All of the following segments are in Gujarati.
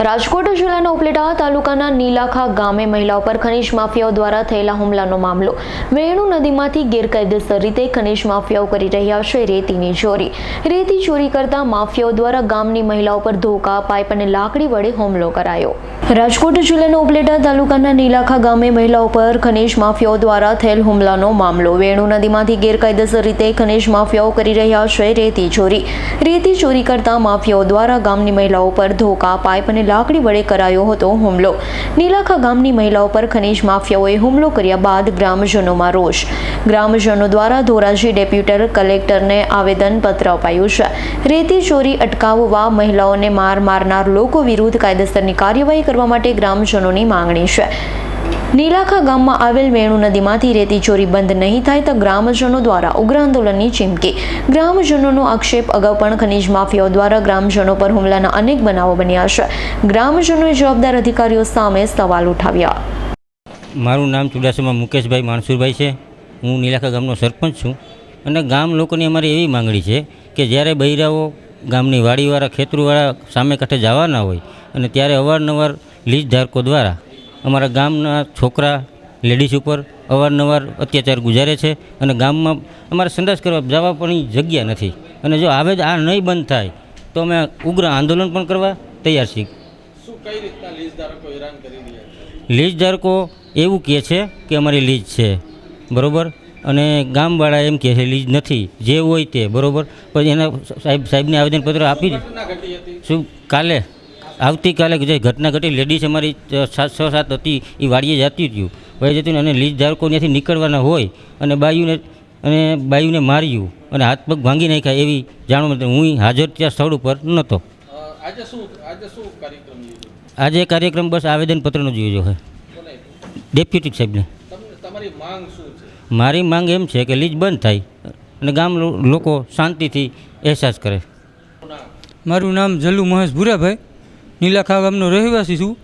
રાજકોટ જિલ્લાના ઉપલેટા તાલુકાના નીલાખા ગામે મહિલાઓ પર ખનીજ માફિયાઓ દ્વારા થયેલા હુમલાનો મામલો. વેણુ નદીમાંથી ગેરકાયદેસર રીતે ખનીજ માફિયાઓ કરી રહ્યા છે રેતીની ચોરી. રેતી ચોરી કરતા માફિયાઓ દ્વારા ગામની મહિલાઓ પર ધોકા, પાઇપ અને લાકડી વડે હુમલો કરાયો. રાજકોટ જિલ્લાના ઉપલેટા તાલુકાના નીલાખા ગામે મહિલાઓ પર ખનીજ માફિયાઓ દ્વારા થયેલ હુમલાનો મામલો. વેણુ નદીમાંથી ગેરકાયદેસર રીતે ખનીજ માફિયાઓ કરી રહ્યા છે રેતી ચોરી. રેતી ચોરી કરતા માફિયાઓ દ્વારા ગામની મહિલાઓ પર ધોકા, પાઇપ અને લાકડી વડે કરાયો હતો હુમલો. નીલાખા ગામની મહિલાઓ પર ખનીજ માફિયાઓએ હુમલો કર્યા બાદ ગ્રામજનોમાં રોષ. ગ્રામજનો દ્વારા ધોરાજી ડેપ્યુટર કલેક્ટરને આવેદનપત્ર અપાયું છે. રેતી ચોરી અટકાવવા મહિલાઓને માર મારનાર લોકો વિરુદ્ધ કાયદેસરની કાર્યવાહી કરવા માટે ગ્રામજનોની માંગણી છે. નીલાખા ગામમાં આવેલ વેણુ નદીમાંથી રેતી ચોરી બંધ નહીં થાય તો ગ્રામજનો દ્વારા ઉગ્ર આંદોલનની ચીમકી. ગ્રામજનોનો આક્ષેપ અગાઉ પણ ખનીજ માફિયાઓ દ્વારા ગ્રામજનો પર હુમલાના અનેક બનાવો બન્યા છે. ગ્રામજનોએ જવાબદાર અધિકારીઓ સામે સવાલ ઉઠાવ્યા. મારું નામ ચુડાસમા મુકેશભાઈ માણસુરભાઈ છે. હું નીલાખા ગામનો સરપંચ છું અને ગામ લોકોની અમારી એવી માંગણી છે કે જ્યારે બૈરાઓ ગામની વાડીવાળા, ખેતરવાળા સામે કાંઠે જવાના હોય અને ત્યારે અવારનવાર લીજ ધારકો દ્વારા અમારા ગામના છોકરા લેડીઝ ઉપર અવારનવાર અત્યાચાર ગુજારે છે અને ગામમાં અમારે સંડાસ કરવા જવા પણ જગ્યા નથી. અને જો આવે જ આ નહીં બંધ થાય તો અમે ઉગ્ર આંદોલન પણ કરવા તૈયાર છીએ. લીઝ ધારકો લીજ એવું કહે છે કે અમારી લીજ છે બરોબર? અને ગામવાળા એમ કહે છે લીજ નથી જે હોય તે બરાબર? પછી એના સાહેબ સાહેબને આવેદનપત્ર આપી શું કાલે? આવતીકાલે જે ઘટના ઘટી લેડીઝ અમારી સાત છ સાત હતી એ વાડીએ જતી રહ્યું. વહી જતી અને લીજ ધારકો ત્યાંથી નીકળવાના હોય અને બાયુને અને બાયુને માર્યું અને હાથ પગ ભાંગી નાખ્યા એવી જાણવા હું હાજર ત્યાં સ્થળ ઉપર નહોતો. આજે શું આજે શું કાર્યક્રમ આજે કાર્યક્રમ બસ આવેદનપત્રનો જ યોજ્યો છે. ડેપ્યુટી સાહેબને. તમારી માંગ શું છે? મારી માંગ એમ છે કે લીજ બંધ થાય અને ગામ લોકો શાંતિથી અહેસાસ કરે. મારું નામ જલ્લુ મહેશ ભૂરાભાઈ. નીલાખા ગામનો રહેવાસી છું.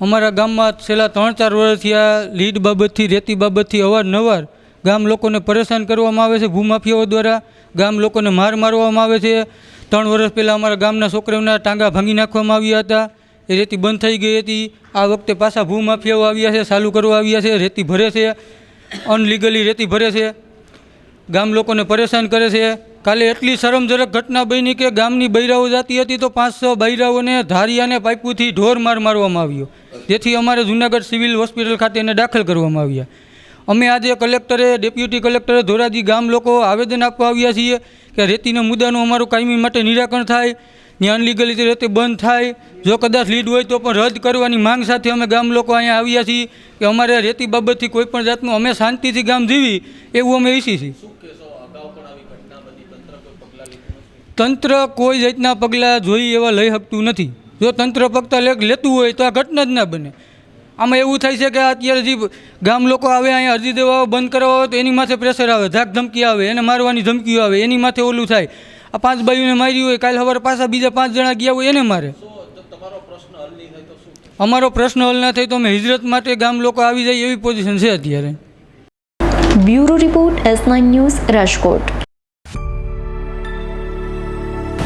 અમારા ગામમાં છેલ્લા ત્રણ ચાર વર્ષથી આ લીડ બાબતથી, રેતી બાબતથી અવારનવાર ગામ લોકોને પરેશાન કરવામાં આવે છે. ભૂમાફિયાઓ દ્વારા ગામ લોકોને માર મારવામાં આવે છે. ત્રણ વર્ષ પહેલાં અમારા ગામના છોકરાઓના ટાંગા ભાંગી નાખવામાં આવ્યા હતા. એ રેતી બંધ થઈ ગઈ હતી. આ વખતે પાછા ભૂમાફિયાઓ આવ્યા છે, ચાલુ કરવા આવ્યા છે. રેતી ભરે છે. અનલીગલી રેતી ભરે છે. ગામ લોકોને પરેશાન કરે છે. કાલે એટલી શરમજનક ઘટના બની કે ગામની બૈરાઓ જાતી હતી તો પાંચસો બૈરાઓને ધારિયાને પાઇપુથી ઢોર માર મારવામાં આવ્યો. જેથી અમારે જુનાગઢ સિવિલ હોસ્પિટલ ખાતે એને દાખલ કરવામાં આવ્યા. અમે આજે કલેક્ટરે, ડેપ્યુટી કલેક્ટરે ધોરાજી ગામ લોકો આવેદન આપવા આવ્યા છીએ કે રેતીના મુદ્દાનું અમારું કાયમી માટે નિરાકરણ થાય, ત્યાં અનલીગલી રીતે રેતી બંધ થાય. જો કદાચ લીડ હોય તો પણ રદ કરવાની માંગ સાથે અમે ગામ લોકો અહીંયા આવ્યા છીએ કે અમારે રેતી બાબતથી કોઈ પણ જાતનું અમે શાંતિથી ગામ જીવી એવું અમે ઈચ્છીએ છીએ શું કહેશો અગાઉ પણ આવી ઘટના બની તંત્ર કોઈ પગલાં લીધું નથી તંત્ર કોઈ જાતના પગલાં જોઈ એવા લઈ શકતું નથી. જો તંત્ર પગતા લેખ લેતું હોય તો આ ઘટના જ ના બને. આમાં એવું થાય છે કે અત્યારે જે ગામ લોકો આવે અહીંયા અરજી દેવા બંધ કરાવવા હોય તો એની માથે પ્રેશર આવે ધાક ધમકી આવે એને મારવાની ધમકીઓ આવે એની માથે ઓલું થાય. આ પાંચ બાઈઓને મારી હોય કાલે સવારે પાછા બીજા પાંચ જણા ગયા હોય એને મારે. અમારો પ્રશ્ન હલ ના થાય તો અમે હિજરત માટે ગામ લોકો આવી જાય એવી પોઝિશન છે અત્યારે. Bureau report S nine news Rajkot.